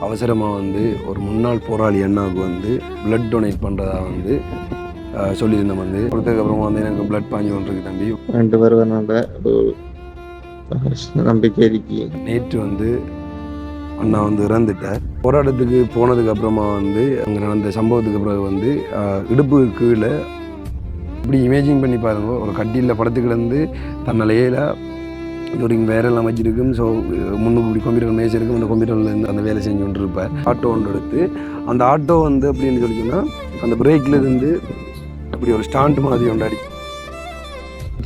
அவசரமாக வந்து ஒரு முன்னாள் போராளி அண்ணாவுக்கு வந்து பிளட் டொனேட் பண்ணுறதா வந்து அஹ், சொல்லியிருந்தோம் வந்து. கொடுத்ததுக்கப்புறமா வந்து எனக்கு பிளட் பாஞ்சு கொண்டிருக்கு தம்பி. ரெண்டு ஒரு நம்பிக்கை இருக்கு. நேற்று வந்து அண்ணா வந்து இறந்துட்டார். போராட்டத்துக்கு போனதுக்கு அப்புறமா வந்து அங்கே நடந்த சம்பவத்துக்கு பிறகு வந்து இடுப்பு கீழே இப்படி இமேஜின் பண்ணி பாருங்க. ஒரு கட்டியில் படத்துக்கிலேருந்து தன்னாலேயில ஒரு வேற எல்லாம் வச்சிருக்கும். ஸோ முன்னுக்கு இப்படி கம்ப்யூட்டர் மேய்ச்சி இருக்கும். அந்த கம்ப்யூட்டரில் இருந்து அந்த வேலை செஞ்சு கொண்டு இருப்பார் ஆட்டோ ஒன்று எடுத்து அந்த ஆட்டோ வந்து அப்படின்னு சொல்லி சொன்னால் அந்த பிரேக்ல இருந்து இப்படி ஒரு ஸ்டாண்ட் மாதிரி ஒன்று அடிச்சு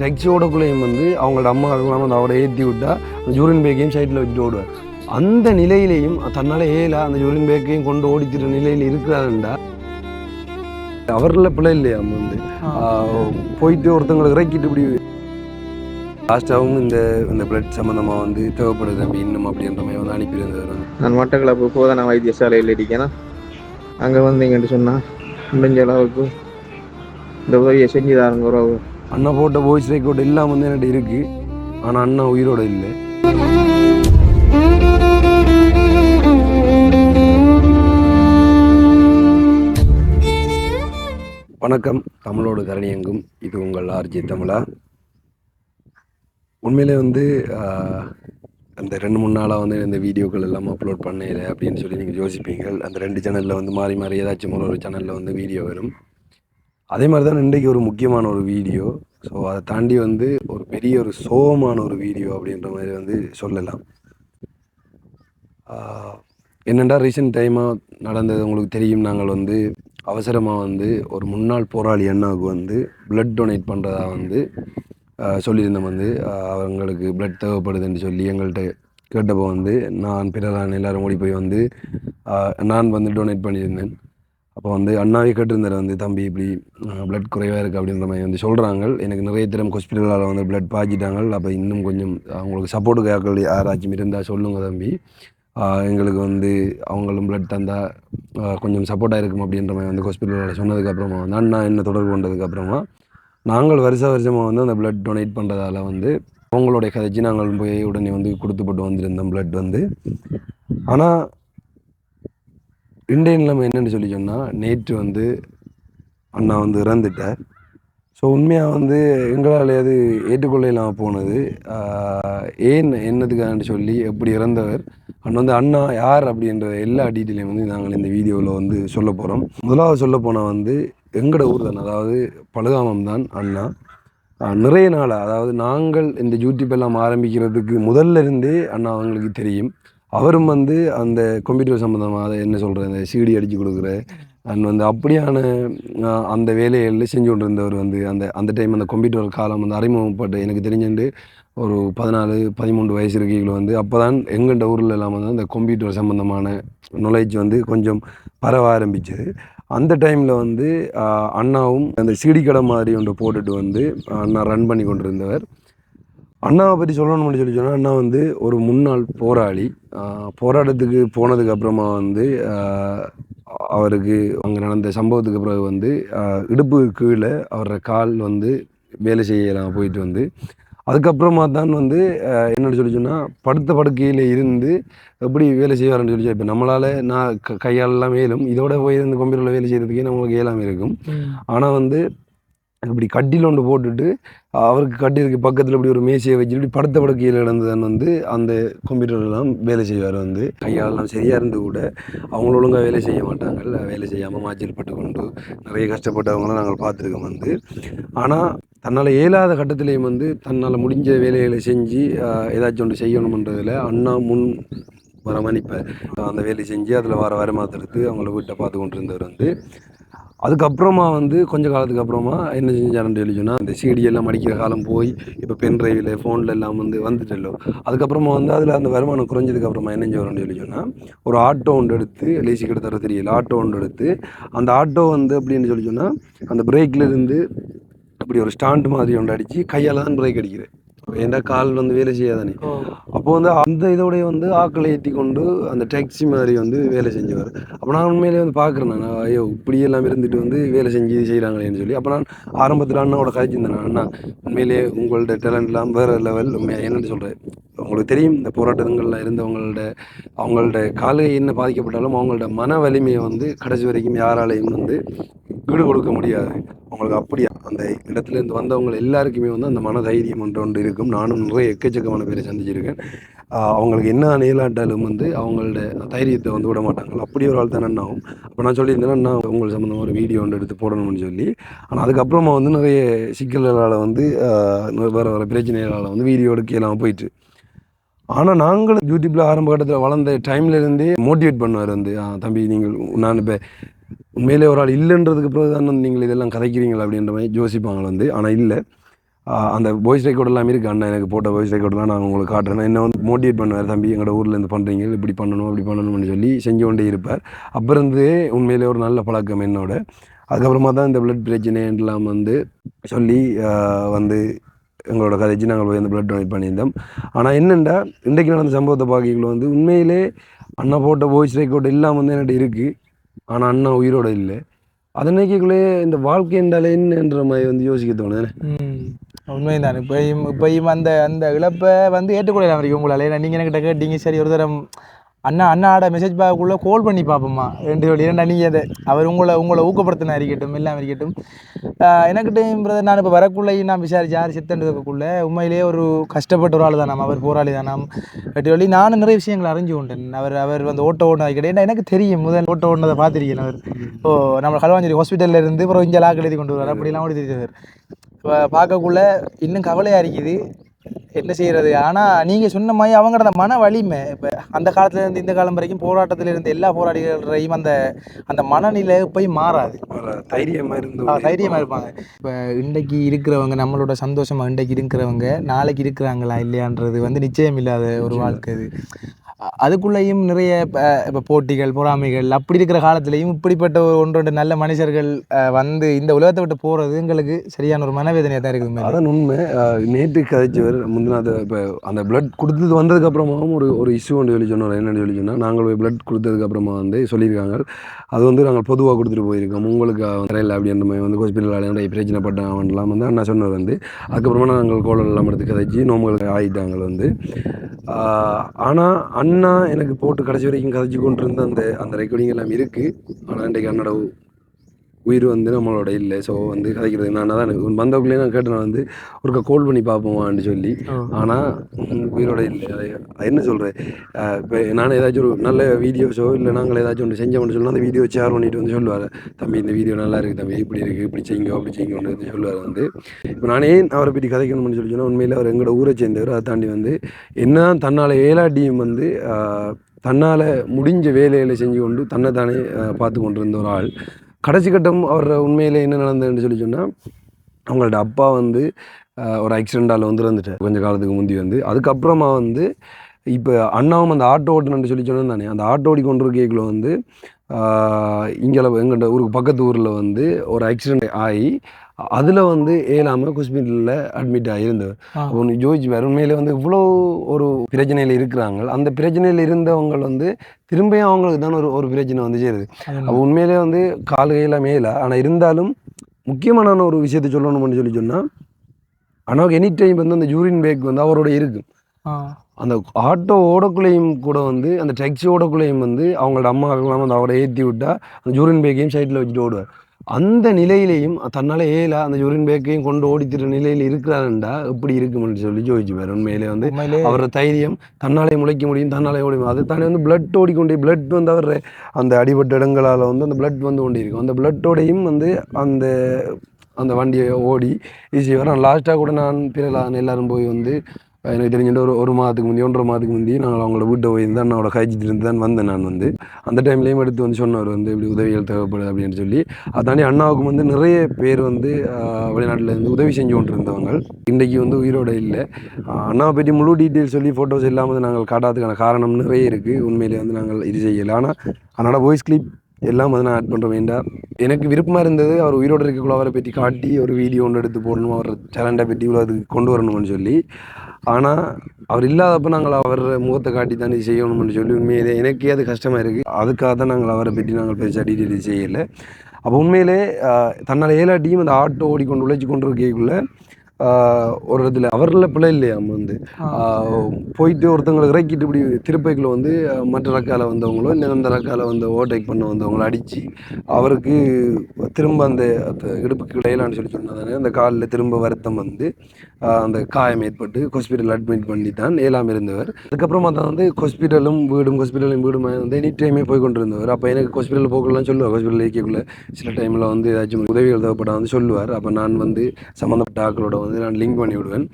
டெக்ஸியோடக்குள்ளேயும் வந்து அவங்களோட அம்மா இருக்கலாம் அந்த அவரை ஏற்றி விட்டா அந்த ஜூரின் பேக்கையும் சைடில் வச்சுட்டு ஓடுவார். அந்த நிலையிலையும் தன்னால் ஏலா அந்த ஜூரின் பேக்கையும் கொண்டு ஓடித்திற நிலையில் இருக்கிறாருண்டா. அவரில் பிள்ளை இல்லையா வந்து? போயிட்டு ஒருத்தவங்களை இறக்கிட்டு இப்படி லாஸ்ட்டாகவும் இந்த இந்த பிளட் சம்மந்தமாக வந்து தேவைப்படுது அப்படி இன்னும் அப்படின்ற மாதிரி வந்து அனுப்பியிருந்தார் நான் மட்டக்களப்பு போதனா வைத்தியசாலையில் இருக்கேன்னா அங்கே வந்தீங்கன்னு சொன்னால் முடிஞ்ச அளவுக்கு இந்த உதவியை செஞ்சு தாருங்க உறவு அண்ணா போட்ட வாய்ஸ் ரெக்கார்டு எல்லாம் வந்து என்கிட்ட இருக்கு. ஆனால் அண்ணா உயிரோட இல்லை. வணக்கம். தமிழோடு கரணியங்கும். இது உங்கள் ஆர்ஜி தமிழா? உண்மையிலே வந்து அந்த ரெண்டு மூணு நாளாக வந்து இந்த வீடியோக்கள் எல்லாம் அப்லோட் பண்ணல அப்படின்னு சொல்லி நீங்கள் யோசிப்பீங்க அந்த ரெண்டு சேனலில் வந்து மாறி மாறி ஏதாச்சும் ஒரு ஒரு சேனலில் வந்து வீடியோ வரும். அதே மாதிரி தான் இன்றைக்கு ஒரு முக்கியமான ஒரு வீடியோ. ஸோ அதை தாண்டி வந்து ஒரு பெரிய ஒரு சோகமான ஒரு வீடியோ அப்படின்ற மாதிரி வந்து சொல்லலாம். என்னென்னா ரீசெண்ட் டைமாக நடந்தது உங்களுக்கு தெரியும். நாங்கள் வந்து அவசரமாக வந்து ஒரு முன்னாள் போராளி அண்ணாவுக்கு வந்து பிளட் டொனேட் பண்ணுறதா வந்து சொல்லியிருந்தோம் வந்து அவங்களுக்கு பிளட் தேவைப்படுதுன்னு சொல்லி எங்கள்கிட்ட கேட்டப்போ வந்து நான் பிறரான எல்லாரும் ஓடி போய் வந்து நான் வந்து டொனேட் பண்ணியிருந்தேன். அப்போ வந்து அண்ணாவே கேட்டிருந்தார் வந்து தம்பி இப்படி பிளட் குறைவாக இருக்குது அப்படின்ற மாதிரி வந்து சொல்கிறாங்க எனக்கு நிறைய திறம் ஹாஸ்பிட்டலால் வந்து பிளட் பாய்ச்சிட்டாங்க. அப்போ இன்னும் கொஞ்சம் அவங்களுக்கு சப்போர்ட்டுக்கு யாக்கள் யாராச்சும் இருந்தால் சொல்லுங்கள் தம்பி. எங்களுக்கு வந்து அவங்களும் பிளட் தந்தால் கொஞ்சம் சப்போர்ட்டாக இருக்கும் அப்படின்ற மாதிரி வந்து ஹாஸ்பிட்டலில் சொன்னதுக்கப்புறமா வந்து அண்ணா என்ன தொடர்பு கொண்டதுக்கப்புறமா நாங்கள் வருஷ வருஷமாக வந்து அந்த பிளட் டொனேட் பண்ணுறதால வந்து அவங்களுடைய கதைச்சு நாங்கள் போய் உடனே வந்து கொடுத்துப்பட்டு வந்திருந்தோம் பிளட் வந்து. ஆனால் இன்றைய நிலைமை என்னென்னு சொல்லி சொன்னால் நேற்று வந்து அண்ணா வந்து இறந்துட்டார். ஸோ உண்மையாக வந்து எங்களால் அது ஏற்றுக்கொள்ள இல்லாமல் போனது. ஏன் என்னதுக்கான்னு சொல்லி எப்படி இறந்தவர் அண்ணன் வந்து அண்ணா யார் அப்படின்ற எல்லா டீட்டெயிலையும் வந்து நாங்கள் இந்த வீடியோவில் வந்து சொல்ல போகிறோம் முதலாவது சொல்ல போனால் வந்து எங்களோட ஊர் தான் அதாவது பழுகாமம் தான் அண்ணா நிறைய நாள் அதாவது நாங்கள் இந்த யூடியூப் எல்லாம் ஆரம்பிக்கிறதுக்கு முதல்ல இருந்தே அண்ணா அவங்களுக்கு தெரியும். அவரும் வந்து அந்த கம்ப்யூட்டர் சம்மந்தமாக என்ன சொல்கிற அந்த சீடி அடித்து கொடுக்குற அண்ட் வந்து அப்படியான அந்த வேலைகளில் செஞ்சு கொண்டு இருந்தவர் வந்து அந்த அந்த டைம் அந்த கம்ப்யூட்டர் காலம் வந்து அறிமுகப்பட்டு எனக்கு தெரிஞ்சுட்டு ஒரு பதினாலு பதிமூன்று வயசு இருக்கைகள் வந்து அப்போ தான் எங்கள்கிட்ட ஊரில் எல்லாம் வந்து அந்த கம்ப்யூட்டர் சம்மந்தமான நாலேஜ் வந்து கொஞ்சம் பரவ ஆரம்பிச்சது. அந்த டைமில் வந்து அண்ணாவும் அந்த சிடி கடை மாதிரி ஒன்று போட்டுட்டு வந்து அண்ணா ரன் பண்ணி கொண்டிருந்தவர். அண்ணாவை பற்றி சொல்லணும்னு சொல்லி சொன்னால் அண்ணா வந்து ஒரு முன்னாள் போராளி. போராட்டத்துக்கு போனதுக்கு அப்புறமா வந்து அவருக்கு அங்கே நடந்த சம்பவத்துக்கு பிறகு வந்து இடுப்பு கீழே அவரோட கால் வந்து வேலை செய்யலாம் போயிட்டு வந்து அதுக்கப்புறமா தான் வந்து என்னன்னு சொல்லி சொன்னால் படுத்த படுக்கையில் இருந்து எப்படி வேலை செய்வாருன்னு சொல்லி இப்போ நம்மளால் நான் க கையாலெல்லாம் மேலும் இதோட போய் இந்த கம்ப்யூட்டரில் வேலை செய்கிறதுக்கே நம்மளுக்கு இயலாமல் இருக்கும்? ஆனால் வந்து இப்படி கட்டில் ஒன்று போட்டுட்டு அவருக்கு கட்டிலுக்கு பக்கத்தில் இப்படி ஒரு மேசையை வச்சுட்டு இப்படி படுத்த படுக்கையில் கிடந்ததான் வந்து அந்த கம்ப்யூட்டர்லாம் வேலை செய்வார் வந்து. கையாலெல்லாம் சரியாக இருந்து கூட அவங்கள ஒழுங்காக வேலை செய்ய மாட்டாங்கல்ல வேலை செய்யாமல் மாச்சல் பட்டு கொண்டு நிறைய கஷ்டப்பட்டவங்களாம் நாங்கள் பார்த்துருக்கோம் வந்து. ஆனால் தன்னால் இயலாத கட்டத்திலையும் வந்து தன்னால் முடிஞ்ச வேலைகளை செஞ்சு ஏதாச்சும் ஒன்று செய்யணுமன்றதில் அண்ணா முன் வர அந்த வேலையை செஞ்சு அதில் வர வருமானத்தை எடுத்து அவங்கள வீட்டை பார்த்து கொண்டு இருந்தவர் வந்து. அதுக்கப்புறமா வந்து கொஞ்ச காலத்துக்கு அப்புறமா என்ன செஞ்சாருன்னு சொல்லி சொன்னால் இந்த சீடியெல்லாம் மடிக்கிற காலம் போய் இப்போ பென் டிரைவில் ஃபோனில் எல்லாம் வந்து வந்துட்டല്ലോ அதுக்கப்புறமா வந்து அதில் அந்த வருமானம் குறைஞ்சதுக்கு அப்புறமா என்ன செய்வாருன்னு சொல்லி சொன்னால் ஒரு ஆட்டோ ஒன்று எடுத்து லேசி கிட்ட தர தெரியல ஆட்டோ ஒன்று எடுத்து அந்த ஆட்டோ வந்து அப்படின்னு சொல்லி சொன்னால் அந்த பிரேக்கில் இருந்து இப்படி ஒரு ஸ்டாண்ட் மாதிரி ஒன்று அடித்து கையால் தான் பிரேக் அடிக்கிறேன். ஏன்டா கால் வந்து வேலை செய்யாதானே? அப்போ வந்து அந்த இதோடய வந்து ஆக்களை ஏற்றி கொண்டு அந்த டாக்ஸி மாதிரி வந்து வேலை செஞ்சவர். அப்போ நான் உண்மையிலேயே வந்து பார்க்குறேன் நான். ஐயோ இப்படி எல்லாம் இருந்துட்டு வந்து வேலை செஞ்சு செய்கிறாங்களேன்னு சொல்லி. அப்போ நான் ஆரம்பத்தில் அண்ணாவோட கதைச்சிருந்தேன் நான், அண்ணா உண்மையிலேயே உங்களோட டேலண்ட்லாம் வேறு லெவல் என்னென்னு சொல்கிறேன் உங்களுக்கு தெரியும் இந்த போராட்டங்களில் இருந்தவங்களோட அவங்களோட காலை என்ன பாதிக்கப்பட்டாலும் அவங்களோட மன வலிமையை வந்து கடைசி வரைக்கும் யாராலையும் வந்து ஈடு கொடுக்க முடியாது. அவங்களுக்கு அப்படியா அந்த இடத்துலேருந்து வந்தவங்க எல்லாருக்குமே வந்து அந்த மன தைரியம் ஒன்று ஒன்று இருக்கும். நானும் நிறைய எக்கச்சக்கமான பேரை சந்திச்சிருக்கேன். அவங்களுக்கு என்ன நிகழாட்டாலும் வந்து அவங்களோட தைரியத்தை வந்து விட மாட்டாங்க. அப்படி ஒரு ஆள் தானே ஆகும் அப்போ நான் சொல்லியிருந்தேன்னா நான் உங்கள் சம்மந்தமாக ஒரு வீடியோ ஒன்று எடுத்து போடணும்னு சொல்லி. ஆனால் அதுக்கப்புறமா வந்து நிறைய சிக்கல்களால் வந்து வேறு வேறு பிரச்சனைகளால் வந்து வீடியோ எடுக்க இல்லாமல் போயிட்டு. ஆனால் நாங்களும் யூடியூப்பில் ஆரம்ப கட்டத்தில் வளர்ந்த டைம்ல இருந்தே மோட்டிவேட் பண்ணுவார் வந்து தம்பி நீங்கள் நான் இப்போ உண்மையிலே ஒரு ஆள் இல்லைன்றதுக்கு பிறகு தான் நீங்கள் இதெல்லாம் கதைக்கிறீங்களா அப்படின்ற மாதிரி யோசிப்பாங்க வந்து. ஆனால் இல்லை. அந்த வாய்ஸ் ரெக்கார்டெல்லாம் இருக்குது அண்ணா எனக்கு போட்ட வாய்ஸ் ரெக்கார்டெலாம் நான் உங்களுக்கு காட்டுறேன். என்ன வந்து மோட்டிவேட் பண்ணுவார் தம்பி எங்களோட ஊரில் இருந்து பண்ணுறீங்க இப்படி பண்ணணும் அப்படி பண்ணணும்னு சொல்லி செஞ்சு கொண்டே இருப்பார். அப்போ இருந்தே உண்மையிலே ஒரு நல்ல பழக்கம் என்னோட. அதுக்கப்புறமா தான் இந்த பிளட் பிரச்சனைலாம் வந்து சொல்லி வந்து எங்களோட கதைச்சு நாங்கள் போய் அந்த பிளட் டொனேட் பண்ணியிருந்தோம். ஆனால் என்னென்னா இன்றைக்கு நடந்த சம்பவத்தை பார்க்கல வந்து உண்மையிலே அண்ணா போட்ட வாய்ஸ் ரெக்கார்டு எல்லாம் வந்து என்கிட்ட இருக்குது ஆனால் அண்ணா உயிரோட இல்லை. அதை நினைக்கக்குள்ளே இந்த வாழ்க்கை என்றாலே என்னன்ற மாதிரி வந்து யோசிக்க தோணுது உண்மைதான். இப்பயும் இப்பயும் அந்த அந்த இழப்பை வந்து ஏற்றுக்கொள்ளலாம் வரைக்கும் உங்களால். ஏன்னா நீங்கள் என்கிட்ட கேட்டீங்க? சரி ஒரு தரம் அண்ணா அண்ணாட மெசேஜ் பார்க்கக்குள்ளே கால் பண்ணி பார்ப்போம்மா. ரெண்டு வழி ஏன்டா நீங்கள் அதை அவர் உங்களை உங்களை ஊக்கப்படுத்தினா இருக்கட்டும் இல்லாமல் இருக்கட்டும். எனக்கிட்டையும் பிரதர் நான் இப்போ வரக்குள்ளேயும் நான் விசாரிச்சு யார் சித்தன்றதுக்குள்ள உண்மையிலேயே ஒரு கஷ்டப்பட்ட ஒரு ஆள் தான் அவர் போராளி தான் நாம். எட்டு வழி நானும் நிறைய விஷயங்களை அறிஞ்சு கொண்டேன். அவர் அவர் வந்து ஓட்ட ஓடினது கிடையாது. ஏன்னா எனக்கு தெரியும் முதல் ஓட்ட ஓடினதை பார்த்துருக்கேன் அவர். ஓ நம்ம கல்வாஞ்சேரி ஹாஸ்பிட்டலில் இருந்து அப்புறம் இங்கே லாக் எழுதி கொண்டு வர அப்படிலாம் ஓடி தெரிஞ்சவர் இப்போ பார்க்கக்குள்ள இன்னும் கவலையாக இருக்குது. என்ன செய்யறது? ஆனால் நீங்கள் சொன்ன மாதிரி அவங்களோட அந்த மன வலிமை இப்போ அந்த காலத்துல இருந்து இந்த காலம் வரைக்கும் போராட்டத்தில் இருந்த எல்லா போராளிகளையும் அந்த அந்த மனநிலை போய் மாறாது. தைரியமாக இருந்து ஆ, தைரியமா இருப்பாங்க. இப்போ இன்றைக்கு இருக்கிறவங்க நம்மளோட சந்தோஷமா இன்றைக்கு இருக்கிறவங்க நாளைக்கு இருக்கிறாங்களா இல்லையான்றது வந்து நிச்சயம் இல்லாத ஒரு வாழ்க்கை அ- அதுக்குள்ளேயும் நிறைய இப்போ போட்டிகள் பொறாமைகள் அப்படி இருக்கிற காலத்துலேயும் இப்படிப்பட்ட ஒரு ஒன்று ரெண்டு நல்ல மனுஷர்கள் வந்து இந்த உலகத்தை விட்டு போகிறது எங்களுக்கு சரியான ஒரு மனவேதனையாக தான் இருக்குது அதான் உண்மை. நேற்று கதைச்சவர் முந்தின அது இப்போ அந்த பிளட் கொடுத்தது வந்ததுக்கப்புறமாவும் ஒரு ஒரு இஷ்யூ ஒன்று சொல்லி சொன்னார் என்னென்னு சொல்லி சொன்னால் நாங்கள் போய் பிளட் கொடுத்ததுக்கப்புறமா வந்து சொல்லியிருக்காங்க. அது வந்து நாங்கள் பொதுவாக கொடுத்துட்டு போயிருக்கோம். உங்களுக்கு தரையில் அப்படின்ற மாதிரி வந்து ஹாஸ்பிட்டலில் பிரச்சனை பட்டாங்கலாம் வந்து அண்ணா சொன்னது வந்து. அதுக்கப்புறமா நாங்கள் கோலம் எல்லாம் எடுத்து கதைச்சி நோம்புகள் ஆகிட்டாங்க வந்து. ஆனால் அண்ணா எனக்கு போட்டு கடைசி வரைக்கும் கதைச்சு கொண்டு இருந்த அந்த அந்த ரெக்கார்டிங் எல்லாம் இருக்குது ஆனால் இன்றைக்கு அண்ணோட உயிர் வந்து நம்மளோட இல்லை. ஸோ வந்து கதைக்கிறது நான் தான் எனக்கு வந்தவங்களே நான் கேட்டேன். நான் வந்து ஒருக்கா கால் பண்ணி பார்ப்போமான்னு சொல்லி. ஆனால் உயிரோட இல்லை. என்ன சொல்கிறேன் இப்போ நான் ஏதாச்சும் ஒரு நல்ல வீடியோஸோ இல்லை நாங்கள் ஏதாச்சும் ஒன்று செஞ்சோம்னு சொன்னால் அந்த வீடியோ ஷேர் பண்ணிட்டு வந்து சொல்லுவார். தம்பி இந்த வீடியோ நல்லா இருக்குது தம்பி. இப்படி இருக்குது இப்படி செய்யுங்க அப்படி செய்யுங்கன்னு வந்து சொல்லுவார் வந்து. இப்போ நானே அவரை பற்றி கதைக்கணும்னு சொல்லி சொன்னால் உண்மையில் அவர் எங்களோட ஊரை சேர்ந்தவர். அதை தாண்டி வந்து என்ன தன்னால் ஏலாட்டியும் வந்து ஆஹ், தன்னால் முடிஞ்ச வேலைகளை செஞ்சு கொண்டு தன்னை தானே பார்த்து கொண்டு இருந்த ஒரு ஆள். கடைசி கட்டம் அவர் உண்மையில் என்ன நடந்ததுன்னு சொல்லி சொன்னால் அவங்களோட அப்பா வந்து ஒரு ஆக்சிடெண்ட்டால் வந்து இறந்துட்டார். கொஞ்சம் காலத்துக்கு முந்தி வந்து. அதுக்கப்புறமா வந்து இப்போ அண்ணாவும் அந்த ஆட்டோ ஓட்டணுன்னு சொல்லி சொன்னேன் தானே அந்த ஆட்டோ ஓடி கொண்டு கேக்கில் வந்து இங்கே எங்கள்கிட்ட ஊருக்கு பக்கத்து ஊரில் வந்து ஒரு ஆக்சிடெண்ட் ஆகி அதில் வந்து ஏழாமல் ஹாஸ்பிட்டலில் அட்மிட் ஆகியிருந்தவர் ஆ. ஒன்று ஜோதிச்சு வேறு உண்மையிலே வந்து இவ்வளோ ஒரு பிரச்சனையில் இருக்கிறாங்க. அந்த பிரச்சனையில் இருந்தவங்க வந்து திரும்பியும் அவங்களுக்கு தான் ஒரு ஒரு பிரச்சனை வந்து சேருது. அப்போ உண்மையிலே வந்து கால் கையில் மேலே ஆனால் இருந்தாலும் முக்கியமான ஒரு விஷயத்தை சொல்லணும்னு சொல்லி சொன்னால் அண்ணாவுக்கு எனி டைம் வந்து அந்த யூரின் பேக் வந்து அவரோட இருக்கும் ஆ. அந்த ஆட்டோ ஓடக்குள்ளேயும் கூட வந்து அந்த டாக்ஸி ஓடக்குள்ளேயும் வந்து அவங்களோட அம்மாக்கெல்லாம் வந்து அவரை ஏற்றி விட்டா அந்த யூரின் பேக்கையும் சைடில் வச்சுட்டு ஓடுவார். அந்த நிலையிலையும் தன்னால் ஏலா அந்த யூரின் பேக்கையும் கொண்டு ஓடித்திர நிலையில் இருக்கிறாருண்டா? எப்படி இருக்கும்னு சொல்லி ஜோதிச்சுப்பார் உண்மையிலே வந்து அவரோட தைரியம் தன்னாலே முளைக்க முடியும் தன்னாலே ஓடி அது தானே வந்து பிளட் ஓடிக்கொண்டே பிளட் வந்து அவர் அந்த அடிபட்ட இடங்களால் வந்து அந்த பிளட் வந்து கொண்டே இருக்கும் அந்த பிளட்டோடையும் வந்து அந்த அந்த வண்டியை ஓடி ஈஸி வரும். லாஸ்ட்டாக கூட நான் பிறகு எல்லாரும் போய் வந்து எனக்கு தெரிஞ்சுட்டு ஒரு ஒரு மாதத்துக்கு முந்தி ஒன்றரை மாதத்துக்கு முந்தி நாங்கள் அவங்களோட வீட்டை போய் தான் அண்ணாவோட காய்ச்சிட்டு இருந்து தான் வந்தேன் நான் வந்து. அந்த டைம்லேயும் எடுத்து வந்து சொன்னவர் வந்து இப்படி உதவிகள் தேவைப்படுது அப்படின்னு சொல்லி. அதாண்டி அண்ணாவுக்கும் அண்ணாவுக்கு வந்து நிறைய பேர் வந்து வெளிநாட்டில் இருந்து உதவி செஞ்சு கொண்டு இருந்தவங்க இன்றைக்கி வந்து உயிரோட இல்லை. அண்ணாவை பற்றி முழு டீட்டெயில் சொல்லி ஃபோட்டோஸ் இல்லாமல் நாங்கள் காட்டாததுக்கான காரணம் நிறைய இருக்குது உண்மையிலே வந்து நாங்கள் இது செய்யலை. ஆனால் அதனோட வாய்ஸ் கிளிப் எல்லாம் வந்து நான் ஆட் பண்ணுற வேண்டாம் எனக்கு விருப்பமாக இருந்தது அவர் உயிரோடு இருக்கக்குள்ள அவரை பற்றி காட்டி ஒரு வீடியோ ஒன்று எடுத்து போடணும். அவர் டேலண்டை பற்றி இவ்வளோ அதுக்கு கொண்டு வரணும்னு சொல்லி. ஆனால் அவர் இல்லாதப்ப நாங்கள் அவர் முகத்தை காட்டி தான் இது செய்யணும்னு சொல்லி உண்மையிலே எனக்கே அது கஷ்டமாக இருக்குது அதுக்காக தான் நாங்கள் அவரை பற்றி நாங்கள் பெருசாக டீட்டெயில் செய்யலை. அப்போ உண்மையிலே தன்னால் ஏழாட்டியும் அந்த ஆட்டோ ஓடிக்கொண்டு உழைச்சி கொண்டு இருக்கைக்குள்ள ஒரு இடத்துல அவரில் பிள்ளை இல்லையா வந்து? போயிட்டு ஒருத்தங்களை இறக்கிட்டு இப்படி திருப்பைக்குள்ள வந்து மற்ற ரக்கால வந்தவங்களோ இல்லை அந்த ரக்கால வந்து ஓவர்டேக் பண்ண வந்தவங்கள அடித்து அவருக்கு திரும்ப அந்த இடுப்புக்கு இடையிலான்னு சொல்லி சொன்னதானே அந்த காலில் திரும்ப வருத்தம் வந்து அந்த காயம் ஏற்பட்டு ஹாஸ்பிட்டல் அட்மிட் பண்ணி தான் ஏழாம் இருந்தவர். அதுக்கப்புறமா தான் வந்து ஹாஸ்பிட்டலும் வீடும் ஹாஸ்பிட்டலும் வீடும் வந்து எனி டைமே போய் கொண்டு இருந்தவர் அப்போ எனக்கு ஹாஸ்பிட்டல் போகலாம் சொல்லுவார் ஹாஸ்பிட்டல் இருக்கக்குள்ள சில டைமில் வந்து ஏதாச்சும் உதவிகள் தேவைப்பட வந்து சொல்லுவார். அப்போ நான் வந்து சம்மந்தப்பட்ட ஆட்களோட வந்து நான் லிங்க் பண்ணி விடுவேன்